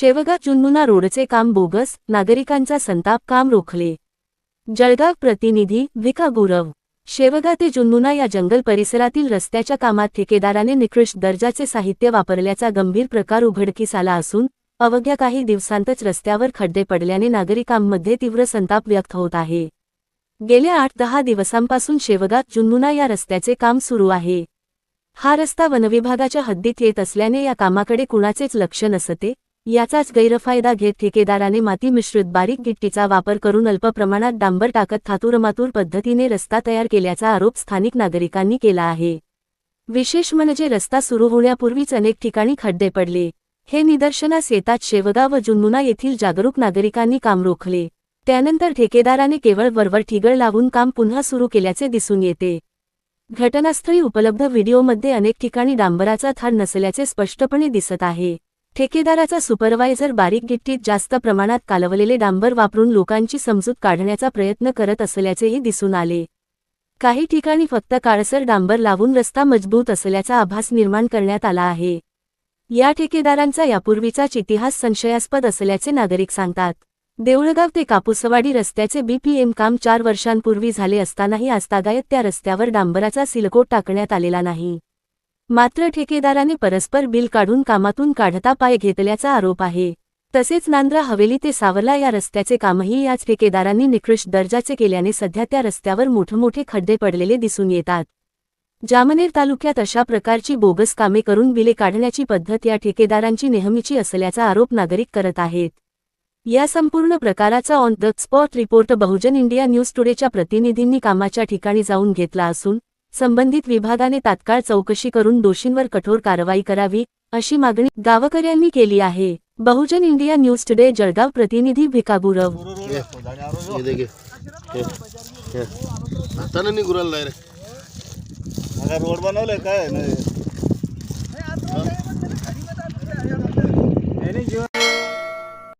शेवगा जुन्नुना रोडचे काम बोगस नागरिकांचा संताप काम रोखले. जळगाव प्रतिनिधी विका गुरव. शेवगा ते जुन्नुना या जंगल परिसरातील रस्त्याच्या कामात ठेकेदाराने निकृष्ट दर्जाचे साहित्य वापरल्याचा गंभीर प्रकार उघडकीस आला असून अवघ्या काही दिवसांतच रस्त्यावर खड्डे पडल्याने नागरिकांमध्ये तीव्र संताप व्यक्त होत आहे. गेल्या आठ दहा दिवसांपासून शेवगात जुन्नुना या रस्त्याचे काम सुरू आहे. हा रस्ता वनविभागाच्या हद्दीत येत असल्याने या कामाकडे कुणाचेच लक्ष नसते याचाच गैरफायदा घेत ठेकेदाराने माती मिश्रित बारीक गिट्टीचा वापर करून अल्प प्रमाणात डांबर टाकत थातुरमातूर पद्धतीने रस्ता तयार केल्याचा आरोप स्थानिक नागरिकांनी केला आहे. विशेष म्हणजे रस्ता सुरू होण्यापूर्वीच अनेक ठिकाणी खड्डे पडले. हे निदर्शनास येताच शेवगाव व जुन्मुना येथील जागरूक नागरिकांनी काम रोखले. त्यानंतर ठेकेदाराने केवळ वरवर ठिगळ लावून काम पुन्हा सुरू केल्याचे दिसून येते. घटनास्थळी उपलब्ध व्हिडिओमध्ये अनेक ठिकाणी डांबराचा थार नसल्याचे स्पष्टपणे दिसत आहे. ठेकेदाराचा सुपरवायझर बारीक गिट्टीत जास्त प्रमाणात कालवलेले डांबर वापरून लोकांची समजूत काढण्याचा प्रयत्न करत असल्याचेही दिसून आले. काही ठिकाणी फक्त काळसर डांबर लावून रस्ता मजबूत असल्याचा आभास निर्माण करण्यात आला आहे. या ठेकेदारांचा यापूर्वीचाच इतिहास संशयास्पद असल्याचे नागरिक सांगतात. देऊळगाव ते कापूसवाडी रस्त्याचे बीपीएम काम चार वर्षांपूर्वी झाले असतानाही आस्तागायत त्या रस्त्यावर डांबराचा सिलकोट टाकण्यात आलेला नाही. मात्र ठेकेदाराने परस्पर बिल काढून कामातून काढता पाय घेतल्याचा आरोप आहे. तसेच नांद्रा हवेली ते सावला या रस्त्याचे कामही याच ठेकेदारांनी निकृष्ट दर्जाचे केल्याने सध्या त्या रस्त्यावर मोठमोठे खड्डे पडलेले दिसून येतात. जामनेर तालुक्यात अशा प्रकारची बोगस कामे करून बिले काढण्याची पद्धत या ठेकेदारांची नेहमीची असल्याचा आरोप नागरिक करत आहेत. या संपूर्ण प्रकाराचा on the spot report Bahujan India news टुडेच्या प्रतिनिधींनी कामाच्या ठिकाणी जाऊन घेतला असून संबंधित विभागाने तात्काळ चौकशी करून दोषींवर कठोर कारवाई करावी अशी मागणी गावकऱ्यांनी केली आहे. Bahujan India news today Jalgaon प्रतिनिधी भिका गुरव ये देखिए ये, ये. हाताने नाही गुराला डायरेक्ट रोड बनवलाय काय? नाही